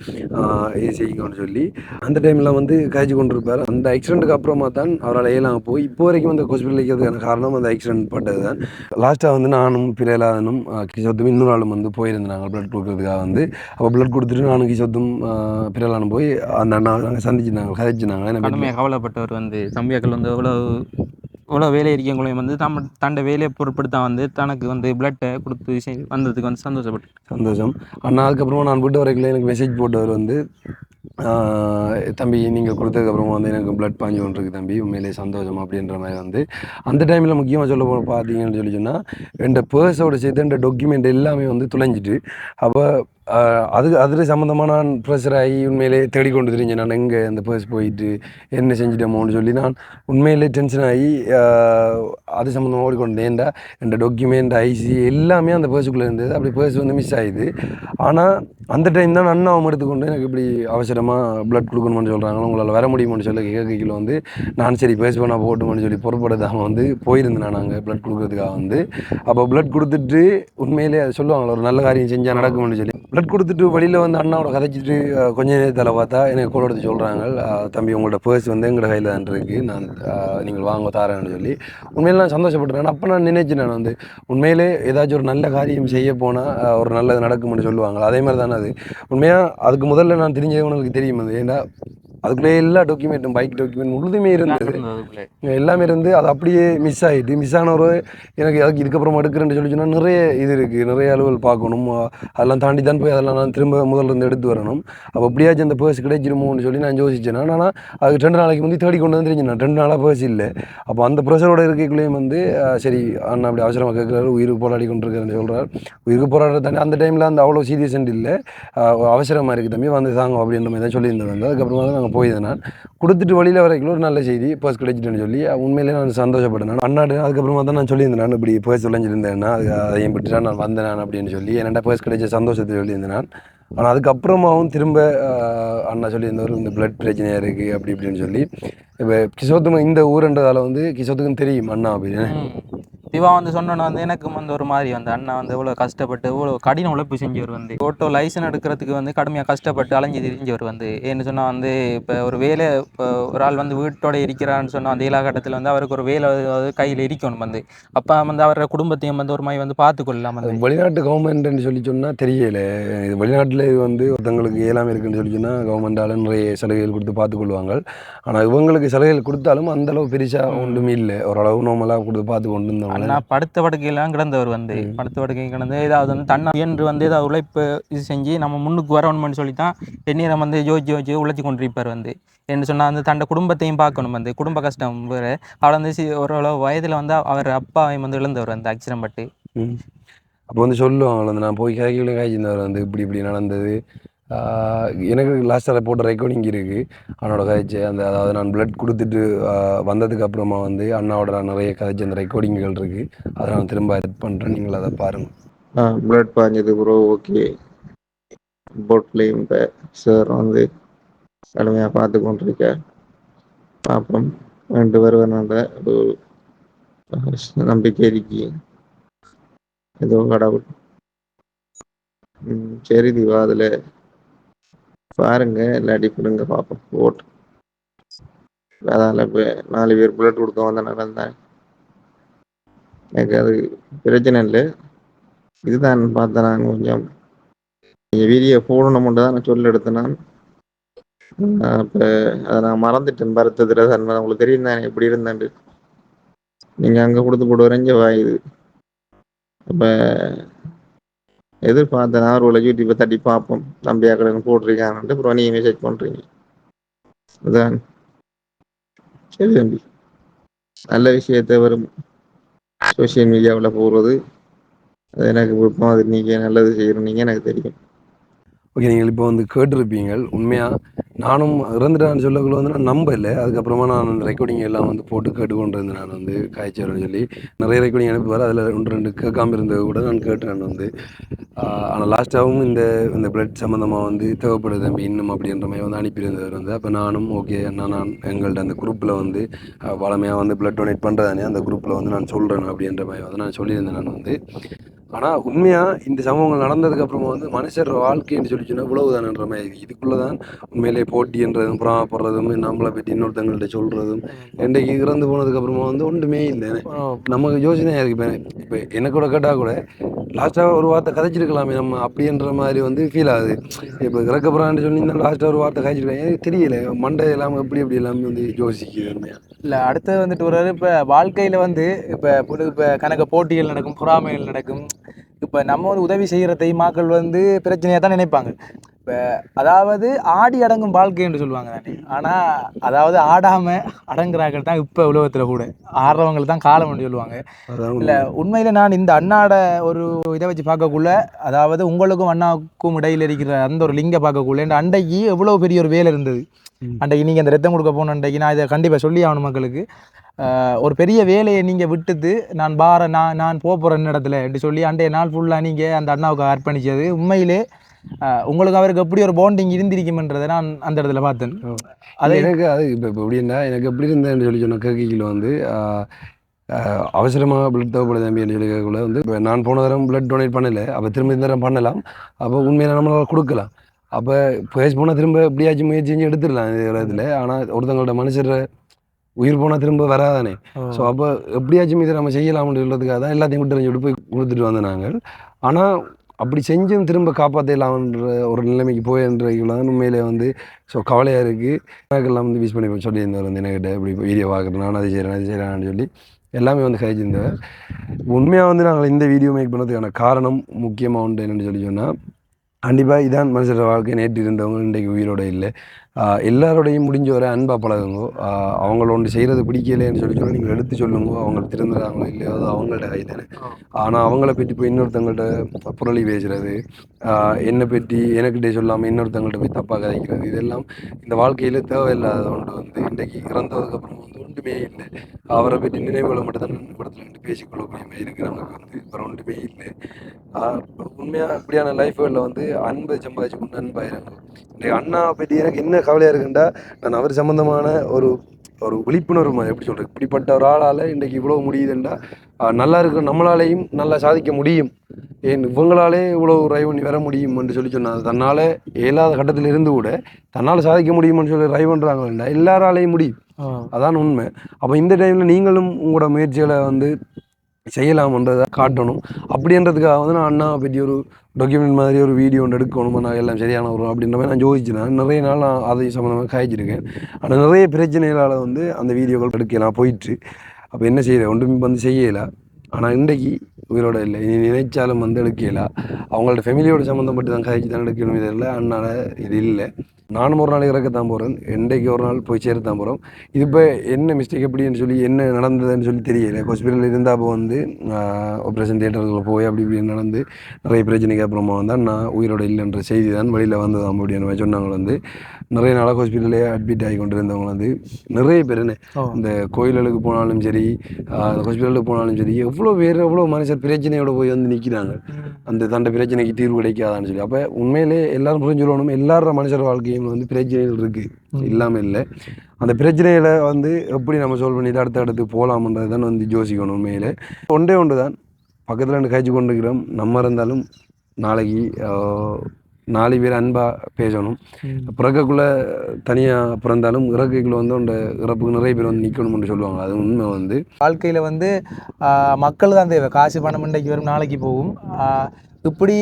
இது சொல்லி. அந்த டைமில் வந்து காய்ச்சி கொண்டு இருப்பார் அந்த ஆக்சிடென்ட்டுக்கு அப்புறமா தான் அவரால் ஏலாம் போய் இப்போ வரைக்கும் அந்த ஹாஸ்பிட்டல் வைக்கிறதுக்கான காரணம் அந்த ஆக்சிடென்ட் பட்டது தான் லாஸ்ட்டாக வந்து நானும் பிரேலாதனும் கிஷோத்தும் இன்னொரு ஆளும் வந்து போயிருந்தாங்க ப்ளட் கொடுக்கறதுக்காக வந்து. அப்போ ப்ளட் கொடுத்துட்டு நானும் கிஷோத்தும் பிரேலானும் போய் அந்த அண்ணா நாங்கள் சந்திச்சிருந்தாங்க கதைச்சிருந்தாங்க கடுமையாக கவலைப்பட்டவர் வந்து தம்பியாக்கள் வந்து எவ்வளோ இவ்வளோ வேலை இருக்கவங்களையும் வந்து தம் தண்ட வேலையை பொருட்படுத்த வந்து தனக்கு வந்து பிளட்டை கொடுத்து செய்- வந்ததுக்கு வந்து சந்தோஷப்பட்டு. சந்தோஷம். அண்ணா அதுக்கப்புறமா நான் விட்டு வரைக்கும் எனக்கு மெசேஜ் போட்டவர் வந்து தம்பி நீங்கள் கொடுத்ததுக்கப்புறமா வந்து எனக்கு பிளட் பாஞ்சு ஒன்று தம்பி உண்மையிலேயே சந்தோஷம் அப்படின்ற மாதிரி வந்து. அந்த டைமில் முக்கியமாக சொல்ல போன பார்த்தீங்கன்னு சொல்லி சொன்னால் என் பர்ஸோட சேர்த்து என் டாக்குமெண்ட் எல்லாமே வந்து துளைஞ்சிட்டு அப்போ அது அதில் சம்மந்தமாக நான் ப்ரெஷர் ஆகி உண்மையிலே தேடிக்கொண்டு தெரிஞ்சேன் நான் எங்கே அந்த பர்ஸ் போயிட்டு என்ன செஞ்சிட்டோமோன்னு சொல்லி நான் உண்மையிலே டென்ஷன் ஆகி அது சம்மந்தமாக ஓடிக்கொண்டு ஏண்டா என் டாக்குமெண்ட் ஐசி எல்லாமே அந்த பர்ஸுக்குள்ளே இருந்தது. அப்படி பர்ஸ் வந்து மிஸ் ஆகிது ஆனால் அந்த டைம் தான் அண்ணாவும் எடுத்துக்கொண்டு எனக்கு இப்படி அவசரமாக பிளட் கொடுக்கணும்னு சொல்கிறாங்க உங்களால் வர முடியுமான்னு சொல்லி கேட்கல வந்து நான் சரி பேச வேணா போட்டுமான்னு சொல்லி பொறுப்படாமல் வந்து போயிருந்தேன் நான் அங்கே பிளட் கொடுக்கறதுக்காக வந்து. அப்போ பிளட் கொடுத்துட்டு உண்மையிலே அது சொல்லுவாங்களே ஒரு நல்ல காரியம் செஞ்சால் நடக்கும்னு சொல்லி. பிளட் கொடுத்துட்டு வழியில் வந்து அண்ணாவோட கதைச்சிட்டு கொஞ்ச நேரத்தில் பார்த்தா எனக்கு கூட எடுத்து சொல்கிறாங்க தம்பி உங்களோட பர்ஸ் வந்து எங்களோட கையில் தான் இருக்குது நான் நீங்கள் வாங்க தாரேன்னு சொல்லி. உண்மையில நான் சந்தோஷப்பட்டேன். அப்போ நான் நினைச்சேன் நான் வந்து உண்மையிலே ஏதாச்சும் ஒரு நல்ல காரியம் செய்ய போனால் ஒரு நல்லது நடக்கும்னு சொல்லுவாங்க அதே மாதிரி தானே அது உண்மையாக அதுக்கு முதல்ல நான் தெரிஞ்சது உனக்கு தெரியும் அது. ஏன்னா அதுக்குள்ளே எல்லா டாக்குமெண்ட்டும் பைக் டாக்குமெண்ட் முழுதுமே இருந்தது. எல்லாமே இருந்து அது அப்படியே மிஸ் ஆகிட்டு மிஸ் ஆன ஒரு எனக்கு அதுக்கு இதுக்கப்புறம் எடுக்கிறேன்னு சொல்லி சொன்னால் நிறைய இது இருக்குது நிறைய அலுவல் பார்க்கணும். அதெல்லாம் தாண்டி தான் போய் அதெல்லாம் நான் திரும்ப முதல்ல இருந்து எடுத்து வரணும். அப்போ அப்படியாச்சும் அந்த பர்ஸ் கிடைச்சிருமோன்னு சொல்லி நான் யோசிச்சேன். ஆனால் அதுக்கு ரெண்டு நாளைக்கு வந்து தேடி கொண்டு வந்து தெரிஞ்சு நான் ரெண்டு நாளாக பர்ஸ் இல்லை. அப்போ அந்த ப்ரெஷரோட இருக்கைக்குள்ளேயும் வந்து சரி அண்ணா அப்படி அவசரமாக கேட்குறாரு உயிருக்கு போராடி கொண்டு இருக்கிறேன்னு சொல்கிறார் உயிருக்கு போராடுற தாண்டி அந்த டைமில் அந்த அவ்வளோ சீரியஸ் இல்லை. அவசரமாக இருக்குது தம்பி வந்து தாங்க அப்படின்ற மாதிரி தான் சொல்லியிருந்தேன். அதுக்கப்புறமா தான் நாங்கள் போயிருந்தேன் நான் கொடுத்துட்டு வழியில் வரைக்கும் ஒரு நல்ல செய்தி பர்ஸ் கிடைச்சிட்டுன்னு சொல்லி உண்மையிலே நான் சந்தோஷப்பட்டேன் நான் அண்ணாடு அதுக்கப்புறமா தான் நான் சொல்லியிருந்தேன். நான் இப்படி பர்ஸ் விளைஞ்சிருந்தேன்னா அது அதையும் பற்றி தான் நான் வந்தேன் நான் அப்படின்னு சொல்லி என்னடா பர்ஸ் கிடைச்ச சந்தோஷத்தை சொல்லியிருந்தேன் நான் ஆனால் அதுக்கப்புறமாவும் திரும்ப அண்ணா சொல்லியிருந்தவர் இந்த பிளட் பிரச்சனையாக இருக்குது அப்படி இப்படின்னு சொல்லி இப்போ கிஷோத்துக்கு இந்த ஊருன்றதால வந்து கிஷோத்துக்கும் தெரியும் அண்ணா அப்படின்னு. சிவா வந்து சொன்னோன்னு வந்து எனக்கும் வந்து ஒரு மாதிரி வந்து அண்ணா வந்து இவ்வளோ கஷ்டப்பட்டு இவ்வளோ கடின உழைப்பு செஞ்சவர் வந்து. ஓட்டோ லைசன் எடுக்கிறதுக்கு வந்து கடுமையாக கஷ்டப்பட்டு அலைஞ்சு திரிஞ்சவர் வந்து. ஏன்னு சொன்னால் வந்து இப்போ ஒரு வேலை இப்போ ஒரு ஆள் வந்து வீட்டோட இருக்கிறான்னு சொன்னால் அந்த இலாகட்டத்தில் வந்து அவருக்கு ஒரு வேலை கையில் இருக்கணும் வந்து. அப்போ வந்து அவரோட குடும்பத்தையும் வந்து ஒரு மாதிரி வந்து பார்த்துக்கொள்ளலாம் வந்து. வெளிநாட்டு கவர்மெண்ட்னு சொல்லி சொன்னால் தெரியல. இது வெளிநாட்டில் இது வந்து ஒருத்தங்களுக்கு இயலாமல் இருக்குன்னு சொல்லி சொன்னால் கவர்மெண்டால நிறைய சலுகைகள் கொடுத்து பார்த்துக்கொள்வாங்க. ஆனால் இவங்களுக்கு சலுகைகள் கொடுத்தாலும் அந்த அளவு பெருசாக ஒன்றுமே இல்லை. ஓரளவு நார்மலாக கொடுத்து பார்த்து கொண்டு இருந்தவங்க அண்ணா படுத்த படுக்கையெல்லாம் கிடந்தவர் வந்து படுத்த படுக்கை கிடந்து ஏதாவது வந்து தன்னை என்று வந்து ஏதாவது உழைப்பு இது செஞ்சு நம்ம முன்னுக்கு வரணும்னு சொல்லி தான் எந்நேரம் வந்து ஜோதிச்சு யோசிச்சு உழைச்சி கொண்டிருப்பார் வந்து. என்ன சொன்னால் வந்து தன்னோட குடும்பத்தையும் பார்க்கணும் வந்து. குடும்ப கஷ்டம் வேறு. அவள் வந்து ஓரளவு வயதில் வந்து அவர் அப்பாவையும் வந்து இழந்தவர் வந்து ஆக்சிடென்ட் பட்டு அப்போ வந்து சொல்லுவாங்க நான் போய் காய்க்கல காய்ச்சிருந்தவர் வந்து இப்படி இப்படி நடந்தது. எனக்கு லாஸ்ட்டாக போட்ட ரெக்கார்டிங் இருக்குது அண்ணோட கதைச்சு அந்த அதாவது நான் பிளட் கொடுத்துட்டு வந்ததுக்கப்புறமா வந்ததுக்கு அப்புறமா வந்து அண்ணாவோட நான் நிறைய கதைச்சு அந்த ரெக்கார்டிங்குகள் இருக்குது அதை நான் திரும்ப எடிட் பண்ணுறேன் நீங்கள் அதை பாருங்கள் ஆ பிளட் பாஞ்சது ப்ரோ ஓகே போட்லேயும் இப்போ சார் வந்து கடுமையாக பார்த்து கொண்டிருக்க. பார்ப்போம் ரெண்டு வருவனால ஒரு நம்பிக்கை இருக்கி. ஏதோ கடவுள். ம், சரி தீவா அதில் பாருங்க இல்லாட்டி பிடுங்க பார்ப்போம் ஓட்டு அதால் இப்போ நாலு பேர் புல்லட் கொடுக்க வந்த நடந்தேன் எனக்கு அது பிரச்சனை இல்லை. இதுதான் பார்த்தேன் நான் கொஞ்சம் நீங்கள் வீடியோ போடணும் தான் நான் சொல்ல எடுத்தேன் நான். அப்போ அதை நான் மறந்துட்டேன் பருத்தத்தில் தான். உங்களுக்கு தெரியும் தானே எப்படி இருந்தேன்ட்டு. நீங்கள் அங்கே கொடுத்து போட்டு வரைஞ்ச வாயுது அப்போ எதிர்பார்த்தேன் அவர்களை யூடியூப்பை தட்டி பார்ப்போம். தம்பி அக்கடன் போட்டிருக்காங்கன்ட்டு அப்புறம் நீங்கள் மெசேஜ் பண்ணுறீங்க அதான். சரி தம்பி. நல்ல விஷயத்தை வரும். சோஷியல் மீடியாவில் போடுறது. அது எனக்கு விருப்பம் அது நீங்கள் நல்லது செய்கிறீங்க எனக்கு தெரியும். ஓகே நீங்கள் இப்போ வந்து கேட்டிருப்பீங்க உண்மையாக நானும் இறந்துட்டான்னு சொல்லக்குள்ள வந்து நான் நம்பலை. அதுக்கப்புறமா நான் அந்த ரெக்கார்டிங் எல்லாம் வந்து போட்டு கேட்டுக்கொண்டிருந்தேன். நான் வந்து காய்ச்சல்னு சொல்லி நிறைய ரெக்கார்டிங் அனுப்புவார். அதில் ஒன்று ரெண்டு கேட்காம இருந்தது கூட நான் கேட்டேன் நான் வந்து ஆனால் லாஸ்ட்டாகவும் இந்த இந்த பிளட் சம்மந்தமாக வந்து தேவைப்படுது தம்பி. இன்னும் அப்படின்ற மாதிரி வந்து அனுப்பியிருந்தவர் வந்து. அப்போ நானும் ஓகே அண்ணா நான் எங்கள்கிட்ட அந்த குரூப்பில் வந்து வளமையாக வந்து பிளட் டொனேட் பண்ணுறதானே அந்த குரூப்பில் வந்து நான் சொல்கிறேன் அப்படின்ற மாதிரி வந்து நான் சொல்லியிருந்தேன் நான் வந்து. ஆனால் உண்மையாக இந்த சம்பவங்கள் நடந்ததுக்கப்புறமா வந்து மனுஷர் வாழ்க்கைன்னு சொல்லி சொன்னால் உழவுதானன்ற மாதிரி இதுக்குள்ளே தான் உண்மையிலே போட்டின்றதும் புறாப்படுறதும் நம்மளை பற்றி இன்னொருத்தங்கள்ட்ட சொல்கிறதும் இன்றைக்கு இறந்து போனதுக்கப்புறமா வந்து ஒன்றுமே இல்லை. நமக்கு யோசனையாக இருக்கு. இப்போ இப்போ கூட கேட்டால் கூட லாஸ்ட்டாக ஒரு வார்த்தை கதைச்சிருக்கலாமே நம்ம அப்படின்ற மாதிரி வந்து ஃபீல் ஆகுது. இப்போ இறக்கப்புறான்னு சொல்லி லாஸ்ட்டாக ஒரு வார்த்தை கதைச்சிருக்காங்க எனக்கு தெரியல. மண்டை இல்லாமல் எப்படி எப்படி எல்லாமே வந்து யோசிக்குது இல்லை அடுத்தது வந்துட்டு ஒரு இப்போ வாழ்க்கையில் வந்து இப்போ இப்போ கணக்கு போட்டிகள் நடக்கும் பொறாமைகள் நடக்கும் இப்போ நம்ம ஒரு உதவி செய்கிறதை மக்கள் வந்து பிரச்சனையாக தான் நினைப்பாங்க. இப்போ அதாவது ஆடி அடங்கும் வாழ்க்கை என்று சொல்லுவாங்க தானே ஆனால் அதாவது ஆடாமல் அடங்குறாக்கள் தான் இப்போ உலகத்தில் கூட. ஆடுறவங்களுக்கு தான் காலம் என்று சொல்லுவாங்க. இல்லை உண்மையில் நான் இந்த அண்ணாட ஒரு இதை வச்சு பார்க்கக்குள்ள அதாவது உங்களுக்கும் அண்ணாவுக்கும் இடையில் இருக்கிற அந்த ஒரு லிங்க பார்க்கக்குள்ள இந்த அண்டைக்கு எவ்வளோ பெரிய ஒரு வேலை இருந்தது. ம். அன்றைக்கு நீங்கள் அந்த ரத்தம் கொடுக்க போன அன்றைக்கு நான் இதை கண்டிப்பாக சொல்லி ஆகணும் மக்களுக்கு. ஒரு பெரிய வேலையை நீங்கள் விட்டுட்டு நான் பார நான் நான் போக போகிறேன் இடத்துல என்று சொல்லி அண்டைய நாள் ஃபுல்லாக நீங்கள் அந்த அண்ணாவுக்கு அர்ப்பணிச்சது. உண்மையிலே உங்களுக்கு அவருக்கு எப்படி ஒரு பாண்டிங் இருந்திருக்குமென்றதை நான் அந்த இடத்துல பார்த்தேன். அது எனக்கு அது இப்போ இப்போ எப்படின்னா எனக்கு எப்படி இருந்தேன்னு சொல்லி சொன்ன கேக்கில் வந்து அவசரமாக பிளட் தேவைப்படுது தம்பின்னு சொல்லி கேட்கக்குள்ள வந்து இப்போ நான் போன தரம் பிளட் டொனேட் பண்ணலை அப்போ திரும்ப இந்த தரம் பண்ணலாம் அப்போ உண்மையில நம்மளால் கொடுக்கலாம். அப்போ பேச போனால் திரும்ப எப்படியாச்சும் முயற்சி செஞ்சு எடுத்துடலாம் இந்த இடத்துல ஆனால் ஒருத்தங்களோட மனுஷர் உயிர் போனால் திரும்ப வராதானே? ஸோ அப்போ எப்படியாச்சும் இதை நம்ம செய்யலாம்னு சொல்கிறதுக்காக தான் எல்லாத்தையும் விட்டு எறிஞ்சுட்டு போய் கொடுத்துட்டு வந்தோம் நாங்கள். ஆனால் அப்படி செஞ்சும் திரும்ப காப்பாற்றலாம்ன்ற ஒரு நிலைமைக்கு போயின்றதுக்குள்ள தான் உண்மையிலே வந்து ஸோ கவலையாக இருக்குது எனக்கெல்லாம் வந்து விஷ் பண்ணி சொல்லியிருந்தவர் வந்து என்கிட்ட இப்படி வீடியோ பார்க்குறேன் நான் அதை செய்கிறேன் அது செய்கிறேன்னு சொல்லி எல்லாமே வந்து கழிச்சிருந்தவர். உண்மையாக வந்து நாங்கள் இந்த வீடியோ மேக் பண்ணதுக்கான காரணம் முக்கியமாக உண்டு என்னென்னு சொல்லி சொன்னால் கண்டிப்பாக இதான் மனுஷரோட வாழ்க்கை நேற்று இருந்தவங்க இன்றைக்கு உயிரோட இல்லை. எல்லாரோடையும் முடிஞ்ச வரை அன்பாக பழகுங்க. அவங்கள ஒன்று செய்கிறது பிடிக்கலைன்னு சொல்லி சொன்னால் நீங்கள் எடுத்து சொல்லுங்க. அவங்க திருந்துறாங்களோ இல்லையோ அது அவங்கள்ட்ட கை தானே. ஆனால் அவங்கள பற்றி போய் இன்னொருத்தங்கள்ட்ட புரளி பேசுறது ஆஹ் என்னை பற்றி எனக்கிட்டே சொல்லாமல் இன்னொருத்தங்கள்ட்ட போய் தப்பாக கதைக்கிறது இதெல்லாம் இந்த வாழ்க்கையில் தேவையில்லாத ஒன்று வந்து இன்றைக்கு இறந்ததுக்கப்புறம் வந்து ஒன்றுமே இல்லை. அவரை பற்றி நினைவுகளை மட்டும் தான் படத்தில் வந்து பேசிக்கொள்ளக்கூடிய மாதிரி இருக்குது நமக்கு வந்து வேறு ஒன்றுமே இல்லை. உண்மையாக இப்படியான லைஃப்களில் வந்து அன்பை சம்பாதிச்சு கொண்டு அன்பாயிருங்க இன்றைக்கு அண்ணா பற்றி எனக்கு என்ன கவலையாக இருக்குண்டா? நான் அவர் சம்மந்தமான ஒரு ஒரு விழிப்புணர்வு எப்படி சொல்கிறது இப்படிப்பட்ட ஒரு ஆளால் இன்றைக்கு இவ்வளோ முடியுதுண்டா? நல்லா இருக்கிற நம்மளாலேயும் நல்லா சாதிக்க முடியும். ஏன் இவங்களாலே இவ்வளோ ரைவ் பண்ணி வர முடியும் என்று சொல்லி சொன்னாங்க தன்னால் இயலாத கட்டத்தில் இருந்து கூட தன்னால் சாதிக்க முடியும்னு சொல்லி ரைவ் பண்ணுறாங்களா எல்லாராலையும் முடியும். அதான் உண்மை. அப்போ இந்த டைமில் நீங்களும் உங்களோட முயற்சிகளை வந்து செய்யலாம்ன்றதை காட்டணும். அப்படின்றதுக்காக வந்து நான் அண்ணா பற்றி ஒரு டாக்குமெண்ட் மாதிரி ஒரு வீடியோ ஒன்று எடுக்கணும் நான் எல்லாம் சரியான வரும் அப்படின்ற மாதிரி நான் யோசிச்சேன் நிறைய நாள் நான் அதை சம்மந்தமாக காய்ச்சிருக்கேன். ஆனால் நிறைய பிரச்சனைகளால் வந்து அந்த வீடியோக்கள் எடுக்கலாம் போயிட்டு அப்போ என்ன செய்யலை? ஒன்றுமே வந்து செய்யலை. ஆனால் இன்றைக்கு உயிரோட இல்லை. இனி நினைச்சாலும் வந்து எடுக்கல. அவங்களோட ஃபேமிலியோட சம்மந்தப்பட்டு தான் காய்ச்சி தான் எடுக்கணும். இது இல்லை அதனால் இது இல்லை. நானும் ஒரு நாள் இறக்கத்தான் போகிறேன் இன்றைக்கு ஒரு நாள் போய் சேரத்தான் போகிறோம் இது இப்போ என்ன மிஸ்டேக் எப்படின்னு சொல்லி என்ன நடந்ததுன்னு சொல்லி தெரியல. ஹாஸ்பிட்டலில் இருந்தால் அப்போ வந்து ஆப்ரேஷன் தியேட்டருக்குள்ள போய் அப்படி இப்படி நடந்து நிறைய பிரச்சனைக்கு அப்புறமா வந்தால் நான் உயிரோட இல்லைன்ற செய்தி தான் வெளியில் வந்ததாம் அப்படின்னு சொன்னவங்க வந்து நிறைய நாளாக ஹாஸ்பிட்டலே அட்மிட் ஆகி கொண்டு இருந்தவங்க வந்து நிறைய பேர் என்ன இந்த கோயில்களுக்கு போனாலும் சரி ஹாஸ்பிட்டலுக்கு போனாலும் சரி எவ்வளோ பேர் எவ்வளோ மனுஷர் பிரச்சனையோட போய் வந்து நிற்கிறாங்க அந்த தண்டை பிரச்சனைக்கு தீர்வு கிடைக்காதான்னு சொல்லி. அப்போ உண்மையிலே எல்லாரும் புரிஞ்சுக்கணும் எல்லாரோட மனுஷர் வாழ்க்கையும் வந்து பிரச்சனைகள் இருக்குது இல்லாமல் இல்லை. அந்த பிரச்சனைகளை வந்து எப்படி நம்ம சால்வ் பண்ணிட்டு அடுத்த அடுத்து போகலாம்ன்றது தான் வந்து யோசிக்கணும் உண்மையிலே ஒன்றே ஒன்று தான் பக்கத்தில் ரெண்டு காய்ச்சி கொண்டு இருக்கிறோம் நம்ம இருந்தாலும் நாளைக்கு நாலு பேர் அன்பாக பேசணும். பிறக்கக்குள்ளே தனியாக பிறந்தாலும் இறக்கைக்குள்ளே வந்து அந்த இறப்புக்கு நிறைய பேர் வந்து நிற்கணும்னு சொல்லுவாங்க. அது உண்மை வந்து. வாழ்க்கையில் வந்து மக்கள் தான் தேவை. காசு பணம் இன்றைக்கு வரும் நாளைக்கு போகும். இப்படி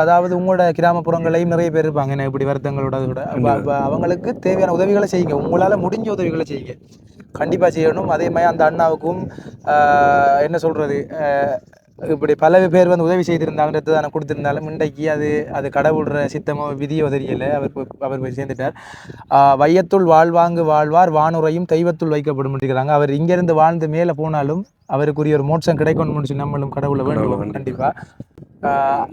அதாவது உங்களோட கிராமப்புறங்களையும் நிறைய பேர் இருப்பாங்க. என்ன இப்படி வருத்தங்களோட கூட. அவங்களுக்கு தேவையான உதவிகளை செய்யுங்க. உங்களால் முடிஞ்ச உதவிகளை செய்யுங்க. கண்டிப்பாக செய்யணும். அதே மாதிரி அந்த அண்ணாவுக்கும் ஆஹ், என்ன சொல்கிறது இப்படி பல பேர் வந்து உதவி செய்திருந்தாலும் ரத்த தானம் கொடுத்திருந்தாலும் இன்றைக்கு அது அது கடவுள்ற சித்தமோ விதியோ தெரியல. அவர் அவர் போய் சேர்ந்துட்டார். ஆஹ், வையத்துள் வாழ்வாங்கு வாழ்வார் வானுரையும் தெய்வத்துள் வைக்கப்படும் இருக்கிறாங்க. அவர் இங்கேருந்து வாழ்ந்து மேலே போனாலும் அவருக்குரிய ஒரு மோட்சம் கிடைக்கணும்னு சொல்லி நம்மளும் கடவுளை வேண்டுவோம். கடவுளை கண்டிப்பாக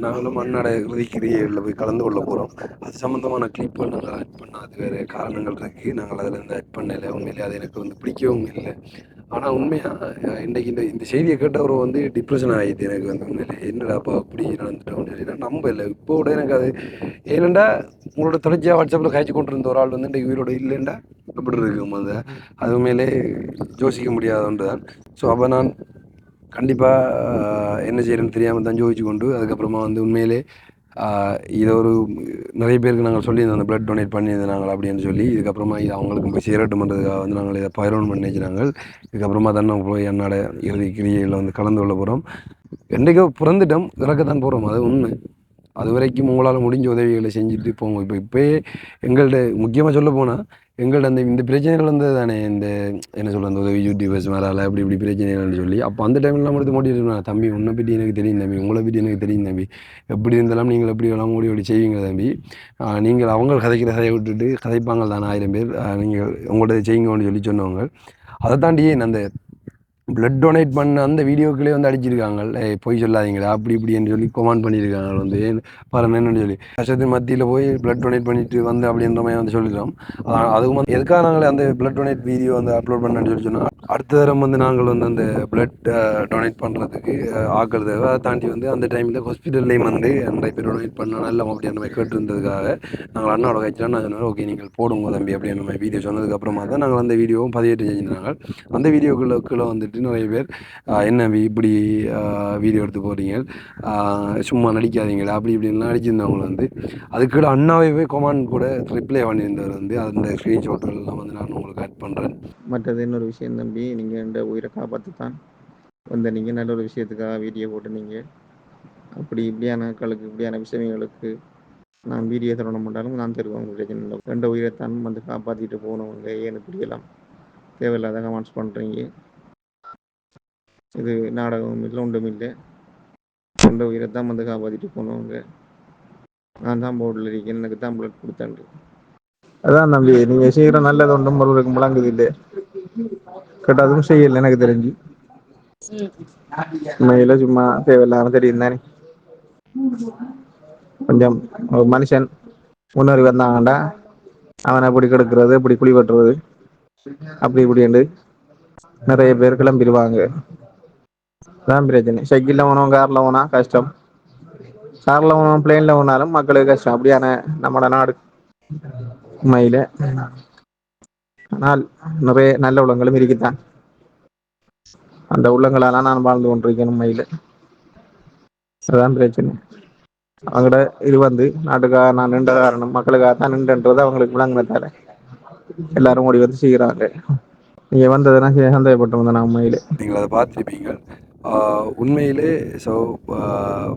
நாங்களும் அன்னாட இறுதிக்கிரியில் போய் கலந்து கொள்ள போகிறோம் அது சம்மந்தமான கிளிப்பை நாங்கள் ஆட் பண்ண அது வேறு காரணங்கள் இருக்குது நாங்கள் அதில் இருந்து ஆட் பண்ணல. உண்மையிலே அது எனக்கு வந்து பிடிக்கவும் இல்லை. ஆனால் உண்மையாக இன்றைக்கு இந்த இந்த செய்தியை கேட்டவர் வந்து டிப்ரெஷன் ஆகிடுது எனக்கு வந்து உண்மையிலே என்னடாப்பா அப்படி நடந்துட்டோம்? சொல்லி நம்ப இல்லை. இப்போ கூட எனக்கு அது ஏனெண்டா உங்களோட தொடர்ச்சியாக வாட்ஸ்அப்பில் காய்ச்சி கொண்டு இருந்த ஒரு ஆள் வந்து இன்றைக்கு உயிரோட இல்லைண்டா எப்படி இருக்கும் அது அது உண்மையிலே யோசிக்க முடியாத ஸோ அப்போ நான் கண்டிப்பாக என்ன செய்யறேன்னு தெரியாமல் தான் ஜோதிச்சு கொண்டு அதுக்கப்புறமா வந்து உண்மையிலே இதை ஒரு நிறைய பேருக்கு நாங்கள் சொல்லியிருந்தோம் அந்த பிளட் டொனேட் பண்ணியிருந்தோம் நாங்கள் அப்படின்னு சொல்லி இதுக்கப்புறமா இது அவங்களுக்கு போய் சேரட்டுமன்றதுக்காக வந்து நாங்கள் இதை பயிரோன் பண்ணி நாங்கள் இதுக்கப்புறமா தான் நாங்கள் போய் என்னோட இறுதி கிரியையில் வந்து கலந்து கொள்ள போகிறோம் என்றைக்கோ பிறந்துட்டோம் இறக்கத்தான் போகிறோம் அது உண்மை. அது வரைக்கும் உங்களால் முடிஞ்ச உதவிகளை செஞ்சுட்டு போங்க. இப்போ இப்போயே எங்கள்கிட்ட முக்கியமாக சொல்ல போனால் எங்கள்ட்ட அந்த இந்த பிரச்சனைகள் வந்து தானே இந்த என்ன சொல்ற அந்த உதவி யூடியூபர்ஸ் மேலால இப்படி இப்படி பிரச்சனைகள்னு சொல்லி. அப்போ அந்த டைமில் நம்ம எடுத்து மாட்டிட்டு தம்பி உன்னை பற்றி எனக்கு தெரியும் தம்பி உங்களை பற்றி எனக்கு தெரியும் தம்பி. எப்படி இருந்தாலும் நீங்கள் எப்படி எல்லாம் ஓடி ஓடி செய்வீங்க தம்பி. நீங்கள் அவங்க கதைக்கிற கதையை விட்டுட்டு கதைப்பாங்க தானே ஆயிரம் பேர். நீங்கள் உங்கள்ட்ட செய்யுங்கன்னு சொல்லி சொன்னவங்க. அதை தாண்டியே அந்த பிளட் டொனேட் பண்ண அந்த வீடியோக்களே வந்து அடிச்சிருக்காங்க. போய் பொய் சொல்லாதீங்கடா அப்படி இப்படின்னு சொல்லி கொமாண்ட் பண்ணியிருக்காங்க வந்து பாருங்க என்னன்னு சொல்லி. கஷ்டத்தின் மத்தியில் போய் பிளட் டொனேட் பண்ணிட்டு வந்து அப்படின்ற மாதிரி வந்து சொல்லிடுறோம் அதுக்கு வந்து எதுக்காக நாங்கள் அந்த பிளட் டொனேட் வீடியோ வந்து அப்லோட் பண்ணேன்னு சொல்லி சொன்னால் அடுத்த தரம் வந்து நாங்கள் வந்து அந்த பிளட் டொனேட் பண்ணுறதுக்கு ஆக்கள் தேவை அதை தாண்டி வந்து அந்த டைமில் ஹாஸ்பிட்டல்லையும் வந்து நிறைய பேர் டொனேட் பண்ண நல்ல அப்படின்ற மாதிரி கேட்டுருந்ததுக்காக நாங்கள் அண்ணாவோட கட்சியில் நான் சொன்னேன் ஓகே நீங்கள் போடுங்க தம்பி அப்படின்ற மாதிரி வீடியோ சொன்னதுக்கப்புறமா தான் நாங்கள் அந்த வீடியோவும் பதிவேற்றம் செஞ்சிருந்தாங்க. அந்த வீடியோக்குள்ளே வந்துட்டு நிறைய பேர் என்ன இப்படி வீடியோ எடுத்து போகிறீங்க சும்மா நடிக்காதீங்களா அப்படி இப்படின்லாம் நடிச்சிருந்தவங்க வந்து அதுக்கூட அண்ணாவே கொமாண்ட் கூட ரிப்ளை பண்ணியிருந்தவர் வந்து அந்த ஸ்க்ரீன்ஷாட்கள் வந்து நான் உங்களுக்கு ஆட் பண்ணுறேன் மற்றது இன்னொரு விஷயம் தம்பி நீங்கள் இந்த உயிரை காப்பாற்றத்தான் வந்து நீங்கள் நல்ல ஒரு விஷயத்துக்காக வீடியோ போட்டு நீங்கள் அப்படி இப்படியான ஆட்களுக்கு இப்படியான விஷயங்களுக்கு நான் வீடியோ தரணும் பண்ணாலும் நான் தருவேன் பிரச்சனை இல்லை ரெண்டு உயிரைத்தான் வந்து காப்பாற்றிட்டு போனவங்க ஏன்னு புரியலாம். தேவையில்லாத கமெண்ட்ஸ் பண்ணுறீங்க இது நாடகம் இல்லை ஒன்றும் இல்லை. ரெண்டு உயிரைத்தான் வந்து காப்பாற்றிட்டு போனவங்க நான் தான் போர்டில் இருக்கேன் எனக்கு தான் பிளட் கொடுத்தேன் அதான் தம்பி நீங்க செய்யற நல்லது ஒன்றும் ஒருவருக்கு முழங்குது இல்லை. கேட்டதும் செய்யல எனக்கு தெரிஞ்சு. உண்மையில சும்மா தேவையில்லாம தெரியும் தானே. கொஞ்சம் ஒரு மனுஷன் முன்னேறி வந்தாங்கடா அவனை அப்படி கெடுக்கிறது இப்படி குழி வெட்டுறது அப்படி இப்படின்னு நிறைய பேர் கிளம்பிடுவாங்க. அதான் பிரச்சனை. சைக்கிளில் போனோம் காரில் போனா கஷ்டம். காரில் போனோம் பிளேனில் போனாலும் மக்களுக்கு கஷ்டம். அப்படியான நம்மட நாடு. உண்மையில. ஆனால் நிறைய நல்ல உள்ளங்களும் இருக்குத்தான் அந்த உள்ளங்களால நான் வாழ்ந்து கொண்டிருக்கேன் உண்மையில. அதான் பிரச்சனை. அவங்களோட இது வந்து நாட்டுக்காக நான் நின்ற காரணம் மக்களுக்காக தான் நின்றுன்றது அவங்களுக்கு விளங்கினதால எல்லாரும் ஓடி வந்து செய்கிறாங்க நீங்க வந்ததுன்னா சந்தேகப்பட்டு வந்தேன் நான் உண்மையில. நீங்கள் அதை பார்த்துருப்பீங்க. உண்மையிலே ஸோ